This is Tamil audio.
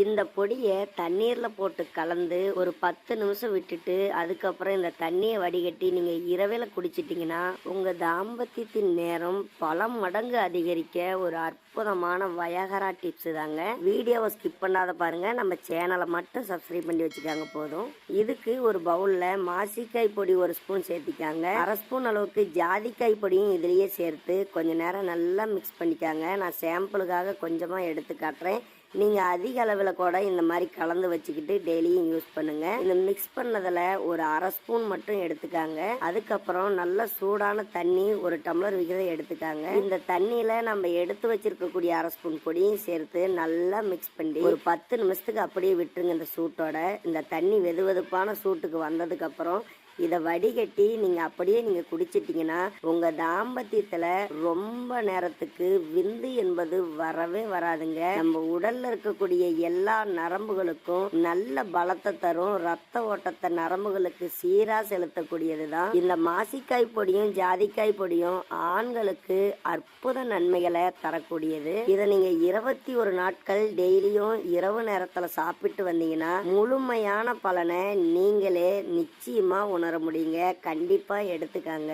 இந்த பொடியை தண்ணீரில் போட்டு கலந்து ஒரு பத்து நிமிஷம் விட்டுட்டு அதுக்கப்புறம் இந்த தண்ணியை வடிகட்டி நீங்கள் இரவில் குடிச்சிட்டிங்கன்னா உங்கள் தாம்பத்தியத்தின் நேரம் பல மடங்கு அதிகரிக்க ஒரு அற்புதமான வயகரா டிப்ஸ் தாங்க. வீடியோவை ஸ்கிப் பண்ணாத பாருங்கள் நம்ம சேனலை மட்டும் சப்ஸ்கிரைப் பண்ணி வச்சுக்காங்க போதும். இதுக்கு ஒரு பவுலில் மாசிக்காய் பொடி ஒரு ஸ்பூன் சேர்த்திக்காங்க. அரை ஸ்பூன் அளவுக்கு ஜாதிக்காய் பொடியும் இதுலேயே சேர்த்து கொஞ்ச நேரம் நல்லா மிக்ஸ் பண்ணிக்காங்க. நான் சாம்பிளுக்காக கொஞ்சமாக எடுத்து காட்டுறேன். நீங்கள் அதிக அளவில் கூட இந்த மாதிரி கலந்து வச்சுக்கிட்டு டெய்லியும் யூஸ் பண்ணுங்க. இந்த மிக்ஸ் பண்ணதில் ஒரு அரை ஸ்பூன் மட்டும் எடுத்துக்காங்க. அதுக்கப்புறம் நல்ல சூடான தண்ணி ஒரு டம்ளர் விகிதம் எடுத்துக்காங்க. இந்த தண்ணியில் நம்ம எடுத்து வச்சிருக்கக்கூடிய அரை ஸ்பூன் பொடியும் சேர்த்து நல்லா மிக்ஸ் பண்ணி ஒரு பத்து நிமிஷத்துக்கு அப்படியே விட்டுருங்க இந்த சூட்டோட. இந்த தண்ணி வெது வெதுப்பான சூட்டுக்கு வந்ததுக்கப்புறம் இதை வடிகட்டி நீங்கள் அப்படியே நீங்கள் குடிச்சிட்டிங்கன்னா உங்கள் தாம்பத்தியத்தில் ரொம்ப நேரத்துக்கு விந்து என்பது வரவே வராதுங்க. நம்ம உடல் உடல்ல இருக்கக்கூடிய எல்லா நரம்புகளுக்கும் நல்ல பலத்தை தரும். ரத்த ஓட்டத்தை நரம்புகளுக்கு சீராக செலுத்தக்கூடியது தான் இந்த மாசிக்காய் பொடியும் ஜாதிக்காய் பொடியும் ஆண்களுக்கு அற்புத நன்மைகளை தரக்கூடியது. இதை நீங்கள் இருபத்தி ஒரு நாட்கள் டெய்லியும் இரவு நேரத்தில் சாப்பிட்டு வந்தீங்கன்னா முழுமையான பலனை நீங்களே நிச்சயமாக உணர முடியுங்க. கண்டிப்பாக எடுத்துக்காங்க.